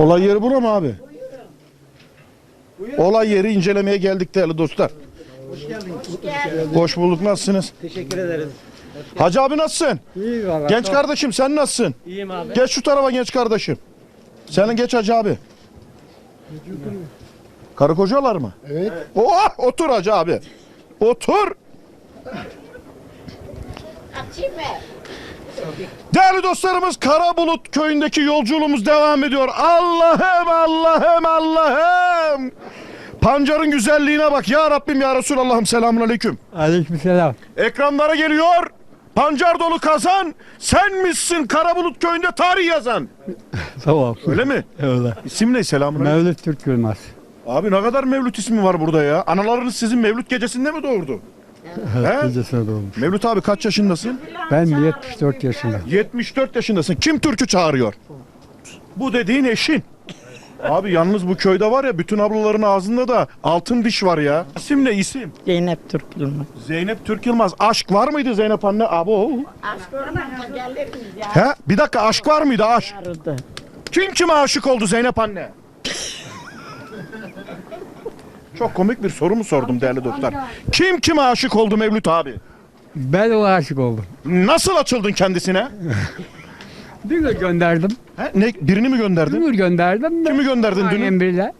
Olay yeri bura mı abi? Olay yeri incelemeye geldik değerli dostlar. Hoş bulduk nasılsınız? Teşekkür ederiz. Hacı abi nasılsın? İyi valla. Genç kardeşim sen nasılsın? İyiyim abi. Geç şu tarafa genç kardeşim. Senin geç Hacı abi. Karı kocalar mı? Evet. Oh, otur Hacı abi. Otur. Açayım mı? Değerli dostlarımız Karabulut köyündeki yolculuğumuz devam ediyor. Allah'ım Allah'ım Allah'ım. Pancarın güzelliğine bak ya Rabbim ya Resulallah'ım selamun aleyküm. Aleykümselam. Ekranlara geliyor. Pancar dolu kazan. Sen misin Karabulut köyünde tarih yazan? Tamam. Öyle mi? Öyle. İsim ne selamun aleyküm. Mevlüt Türk Yılmaz. Abi ne kadar Mevlüt ismi var burada ya. Analarınız sizin Mevlüt gecesinde mi doğurdu? He? Gecesine doğmuş. Mevlüt abi kaç yaşındasın? Ben 74 yaşındayım. 74 yaşındasın. Kim türkü çağırıyor? Bu dediğin eşin. Abi yalnız bu köyde var ya bütün ablaların ağzında da altın diş var ya. İsim ne isim? Zeynep Türk Yılmaz. Zeynep Türk Yılmaz. Aşk var mıydı Zeynep anne? Abo. Aşk geliriz ya. He? Bir dakika aşk var mıydı aşk? Arıdı. Kim kime aşık oldu Zeynep anne? Çok komik bir soru mu sordum değerli dostlar? Kim kime aşık oldu Mevlüt abi? Ben ona aşık oldum. Nasıl açıldın kendisine? Gün gönderdim. He? Ne, birini mi gönderdin? gün gönderdim. Kimi gönderdin dünü? Emriyle.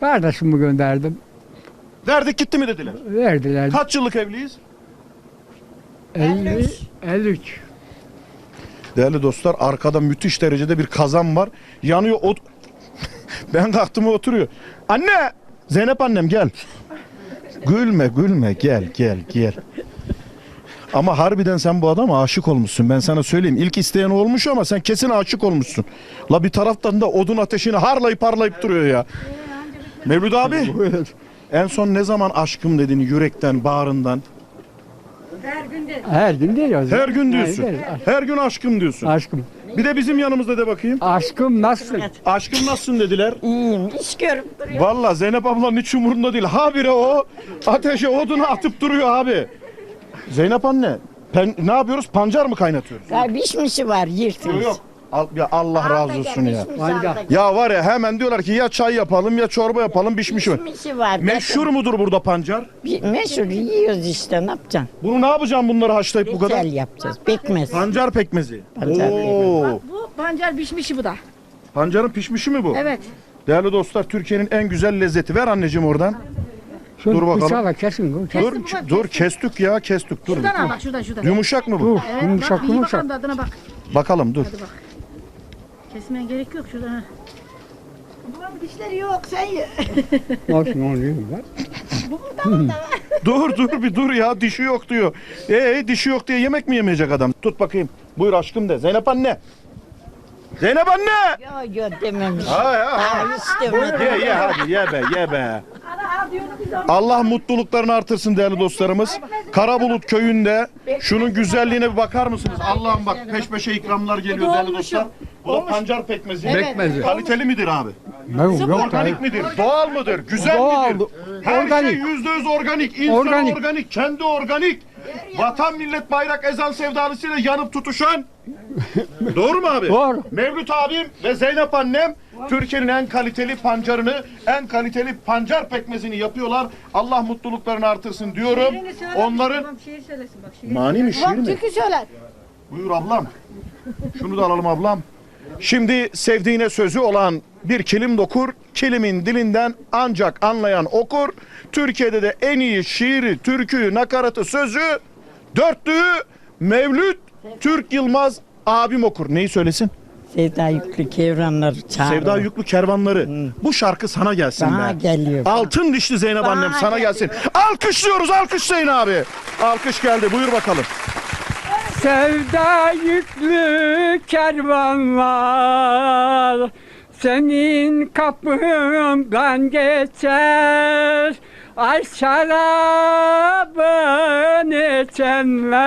Kardeşimi gönderdim. Verdik gitti mi dediler. Verdiler. Kaç yıllık evliyiz? 50, 53. Değerli dostlar arkada müthiş derecede bir kazan var. Yanıyor. O... ben kalktım oturuyor. Anne! Zeynep annem gel. Gülme gülme gel gel gel. Ama harbiden sen bu adama aşık olmuşsun. Ben sana söyleyeyim. İlk isteyen olmuş ama sen kesin aşık olmuşsun. La bir taraftan da odun ateşini harlayıp harlayıp duruyor ya. Mevlüt abi. En son ne zaman aşkım dedin yürekten, bağrından? Her gün diyoruz. Her gün diyorsun. Her gün aşkım diyorsun. Aşkım. Bir de bizim yanımızda de bakayım. Aşkım nasıl? Aşkım nasılsın dediler. İyiyim. iş görüp duruyor. Valla Zeynep ablanın hiç umurunda değil. Habire o ateşe odunu atıp duruyor abi. Zeynep anne pen, ne yapıyoruz? Pancar mı kaynatıyoruz? Ya pişmişi var Yok yersiniz. yok. Al, ya Allah razı olsun ya. Ya var ya hemen diyorlar ki ya çay yapalım ya çorba yapalım pişmiş mi? Pişmişi var. Meşhur mudur burada pancar? Bir- Meşhur yiyoruz işte ne yapacaksın? Bunu ne yapacağım bunları haşlayıp bu kadar? Güzel yapacağız. Pekmez. Pancar pekmezi. Pancar Oo. Bu pancar pişmişi bu da. Pancarın pişmişi mi bu? Evet. Değerli dostlar Türkiye'nin en güzel lezzeti. Ver anneciğim oradan. Şunu Dur bakalım. bıçakla kesin. Dur, Kestim bak, dur kestik ya kestik dur. Şuradan al bak şuradan şuradan. Yumuşak mı bu? Dur. Evet, Yumuşak bak, iyi yumuşak. bakalım tadına bak. Bakalım dur. Kesmeye gerek yok şuradan. ha. Bunun dişleri yok sen ye. Olsun oluyor. Bak. Dur dur bir dur ya dişi yok diyor. Ee dişi yok diye yemek mi yemeyecek adam? Tut bakayım. Buyur aşkım de. Zeynep anne. Zeynep anne. Yok yok dememiş. Ha ya. ha. Daha istemedi. Ye ye hadi ye be ye be. Allah mutluluklarını artırsın değerli dostlarımız. Karabulut köyünde şunun güzelliğine bir bakar mısınız? Allah'ım bak peş peşe ikramlar geliyor değerli dostlar. Bu da pancar pekmezi. Pekmezi. Kaliteli midir abi? Ben yok da. Organik midir? Doğal mıdır? Güzel Doğal. midir? Her Organik. şey yüzde yüz organik. İnsan organik. Organik. kendi organik. Vatan, millet, bayrak, ezan sevdalısıyla yanıp tutuşan. Doğru mu abi? Doğru. Mevlüt abim ve Zeynep annem Türkiye'nin en kaliteli pancarını, en kaliteli pancar pekmezini yapıyorlar. Allah mutluluklarını artırsın diyorum. Onların Tamam şiir söylesin bak şiir. mani mi şiir mi? Türkü söyler. Buyur ablam. Şunu da alalım ablam. Şimdi sevdiğine sözü olan bir kilim dokur, kilimin dilinden ancak anlayan okur. Türkiye'de de en iyi şiiri, türküyü, nakaratı, sözü, dörtlüğü Mevlüt Türk Yılmaz abim okur. Neyi söylesin? Sevda yüklü kevranları çağırıyor. Sevda Yüklü Kervanları. Bu şarkı sana gelsin Bana be. geliyor. Altın dişli Zeynep Bana annem sana geliyor. gelsin. Alkışlıyoruz, alkışlayın abi. Alkış geldi. Buyur bakalım. Sevda yüklü kervanlar senin kapından geçer. Ay şarabın içenler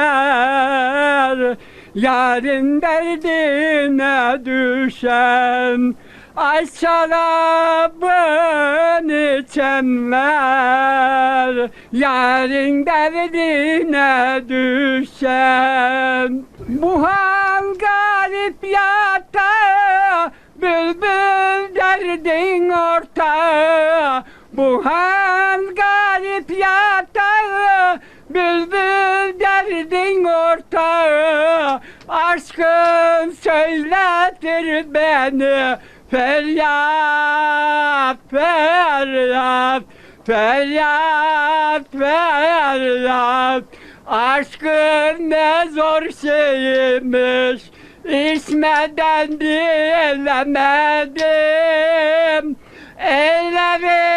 yarın derdine düşen. Ay şarabın içenler Yarın derdine düşen Bu hal garip yata derdin ortağı Bu hal garip yatağı Bülbül derdin ortağı. Aşkın söyletir beni Feryat, feryat Feryat, feryat. Aşkın ne zor şeymiş İçmeden dilemedim Eylemedim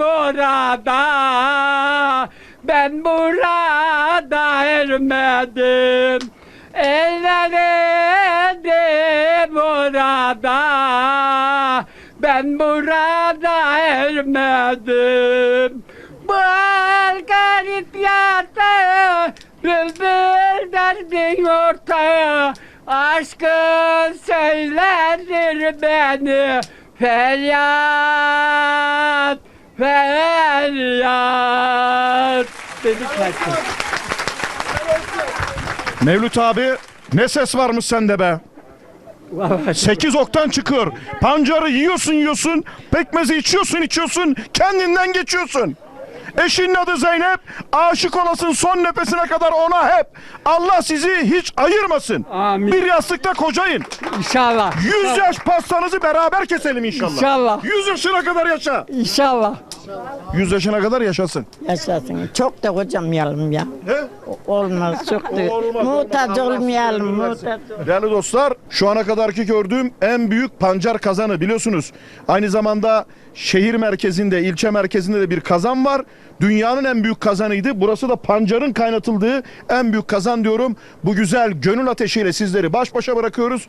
orada. Ben burada ermedim Eylemedim orada. Ben burada ermedim Bu garip yattı Bülbül derdin ortağı Aşkın söyledir beni Feryat Feryat Dedik. Mevlüt abi ne ses varmış sende be? Vallahi 8 oktan çıkıyor. Pancarı yiyorsun yiyorsun. Pekmezi içiyorsun içiyorsun. Kendinden geçiyorsun. Eşinin adı Zeynep. Aşık olasın son nefesine kadar ona hep. Allah sizi hiç ayırmasın. Amin. Bir yastıkta kocayın. İnşallah. 100 yaş pastanızı beraber keselim inşallah. İnşallah. 100 yaşına kadar yaşa. İnşallah. 100 yaşına kadar yaşasın. Yaşasın. Çok da kocamayalım ya. He? Olmaz çok da. Olmaz, Muhtaç olmayalım. Muhtaç Değerli dostlar şu ana kadarki gördüğüm en büyük pancar kazanı biliyorsunuz. Aynı zamanda şehir merkezinde, ilçe merkezinde de bir kazan var. Dünyanın en büyük kazanıydı. Burası da pancarın kaynatıldığı en büyük kazan diyorum. Bu güzel gönül ateşiyle sizleri baş başa bırakıyoruz.